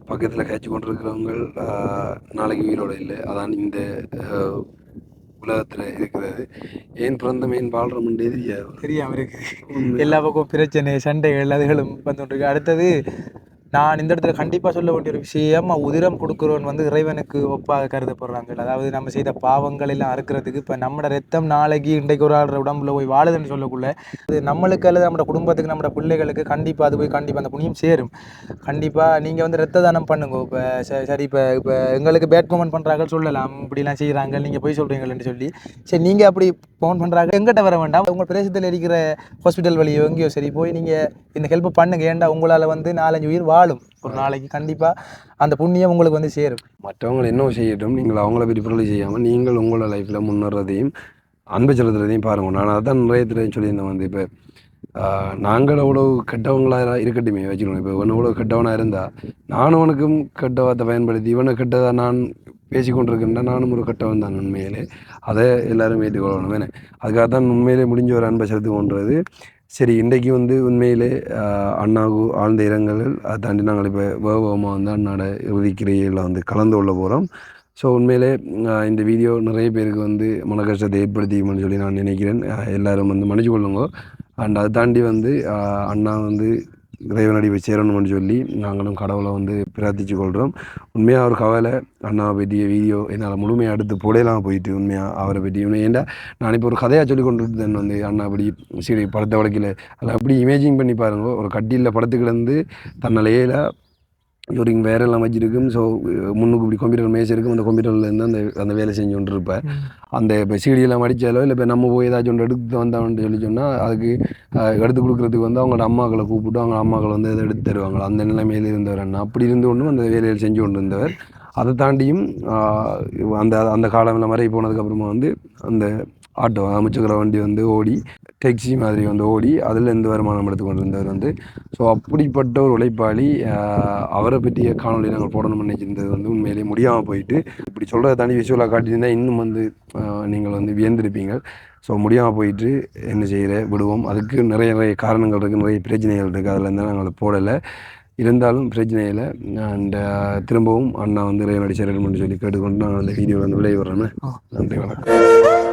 பக்கத்தில் காய்ச்சி கொண்டிருக்கிறவங்க நாளைக்கு உயிரோட இல்லை. அதான் இந்த உலகத்தில் இருக்கிறது. ஏன் பிறந்த மீன் வாழ்கிறோம்ன்றே தெரியாது. தெரியாம இருக்கு. எல்லா பக்கம் பிரச்சனை சண்டைகள் அதுகளும் வந்து கொண்டிருக்கு அடுத்தது நான் இந்த இடத்துல கண்டிப்பாக சொல்ல வேண்டிய ஒரு விஷயம் உதிரம் கொடுக்குறவன் வந்து இறைவனுக்கு ஒப்பாக கருதப்படுறாங்க அதாவது நம்ம செய்த பாவங்கள் எல்லாம் அறுக்கிறதுக்கு இப்போ நம்மட ரத்தம் நாளைக்கு இன்றைக்கு ஒரு ஆள் உடம்புல போய் வாழுதுன்னு சொல்லக்குள்ள அது நம்மளுக்கு அல்லது நம்ம குடும்பத்துக்கு நம்ம பிள்ளைகளுக்கு கண்டிப்பாக அது போய் கண்டிப்பாக அந்த புண்ணியம் சேரும். கண்டிப்பாக நீங்கள் வந்து ரத்த தானம் பண்ணுங்க. இப்போ சரி இப்போ இப்போ எங்களுக்கு பேட் கமெண்ட் பண்ணுறாங்கன்னு சொல்லலாம். இப்படிலாம் செய்கிறாங்க நீங்கள் போய் சொல்கிறீங்களேன்னு சொல்லி. சரி நீங்கள் அப்படி ஃபோன் பண்ணுறாங்க எங்கிட்ட வர வேண்டாம். உங்கள் பிரதேசத்தில் இருக்கிற ஹாஸ்பிட்டல் வழியோ எங்கேயோ சரி போய் நீங்கள் இந்த ஹெல்ப் பண்ணுங்க. ஏன்டா உங்களால் வந்து நாலஞ்சு உயிர் வாழும் ஒரு நாளைக்கு கண்டிப்பாக அந்த புண்ணியம் உங்களுக்கு வந்து சேரும். மற்றவங்க என்ன செய்யட்டும் நீங்கள் அவங்கள பற்றி செய்யாமல் நீங்கள் உங்களோட லைஃப்பில் முன்னேறதையும் அன்பு செலுத்துறதையும் பாருங்கள் நான் அதான் நிறைய தடவை சொல்லியிருந்தேன் வந்து இப்போ நாங்கள் அவ்வளோ கெட்டவங்களாக இருக்கட்டுமே வச்சுக்கணும் இப்போ இவன் எவ்வளோ கெட்டவனாக இருந்தால் நானும் அவனுக்கும் கெட்டவாதத்தை பயன்படுத்தி இவனை கெட்டதாக நான் பேசி கொண்டிருக்கின்ற நானும் ஒரு கெட்டவன் தான் உண்மையிலே. அதை எல்லாரும் ஏற்றுக்கொள்ளணும் வேணே அதுக்காக தான் உண்மையிலே முடிஞ்ச ஒரு அன்பை செலுத்து கொண்டது. சரி இன்றைக்கு வந்து உண்மையிலே அண்ணாவுக்கு ஆழ்ந்த இரங்கல் அதை தாண்டி நாங்கள் இப்போ வேகமாக வந்து அண்ணாட இறுதிக்கிரையில் வந்து கலந்து கொள்ள போகிறோம் ஸோ உண்மையிலே இந்த வீடியோ நிறைய பேருக்கு வந்து மன கஷ்டத்தை ஏற்படுத்திக்கும்னு சொல்லி நான் நினைக்கிறேன். எல்லோரும் வந்து மன்னிச்சு கொள்ளுங்க. அண்ட் அதை தாண்டி வந்து அண்ணா வந்து இறைவனடி போய் சேரணும்னு சொல்லி நாங்களும் கடவுளை வந்து பிரார்த்திச்சு கொள்கிறோம் உண்மையாக ஒரு கவலை அண்ணா பற்றிய வீடியோ என்னால் முழுமையாக எடுத்து புடையலாம் போயிட்டு உண்மையாக அவரை பற்றி ஏன்டா நான் இப்போ ஒரு கதையாக சொல்லி கொண்டு இருந்தேன் வந்து அண்ணா அப்படி சரி படத்தை வழக்கில். அதில் அப்படி இமேஜிங் பண்ணி பாருங்க ஒரு கட்டியில் படத்துக்கிலேருந்து தன்னிலையில ஒரு இங்கே வேற எல்லாம் வச்சிருக்கும். ஸோ முன்னுக்கு இப்படி கம்ப்யூட்டர் மேட்ச் இருக்கும். அந்த கம்ப்யூட்டர்லேருந்து அந்த அந்த வேலை செஞ்சு கொண்டு இருப்பேன் அந்த இப்போ சீடியெல்லாம் மடித்தாலோ இல்லை இப்போ நம்ம போய் ஏதாச்சும் ஒன்று எடுத்து வந்தோம்னு சொல்லி சொன்னால் அதுக்கு எடுத்து கொடுக்குறதுக்கு வந்து அவங்களோட அம்மாக்களை கூப்பிட்டு அவங்க அம்மாக்கள் வந்து அதை எடுத்து தருவாங்க. அந்த நிலைமையில் இருந்தவர் அண்ணா. அப்படி இருந்து கொண்டும் அந்த வேலையில் செஞ்சு கொண்டு இருந்தவர் அதை தாண்டியும் அந்த அந்த காலங்களில் மறை போனதுக்கப்புறமா வந்து அந்த ஆட்டோ அமைச்சுக்கிற வண்டி வந்து ஓடி டெக்ஸி மாதிரி வந்து ஓடி அதிலேருந்து வருமானம் எடுத்து கொண்டு இருந்தவர் வந்து. ஸோ அப்படிப்பட்ட ஒரு உழைப்பாளி அவரை பற்றிய காணொலி நாங்கள் போடணும்னு நினைச்சிருந்தது வந்து உண்மையிலேயே முடியாமல் போயிட்டு இப்படி சொல்கிறத தாண்டி விஷுவலாக காட்டியிருந்தா இன்னும் வந்து நீங்கள் வந்து வியந்திருப்பீங்க. ஸோ முடியாமல் போயிட்டு என்ன செய்கிற விடுவோம். அதுக்கு நிறைய நிறைய காரணங்கள் இருக்குது நிறைய பிரச்சனைகள் இருக்குது அதில் இருந்தால் நாங்கள் போடலை. இருந்தாலும் பிரச்சனை இல்லை அண்ட் திரும்பவும் அண்ணா வந்து இறைவனடி சேரணும்னு சொல்லி கேட்டுக்கொண்டு நான் அந்த வீடியோ வந்து விளைவு வர்றேன்னு நன்றி வணக்கம்.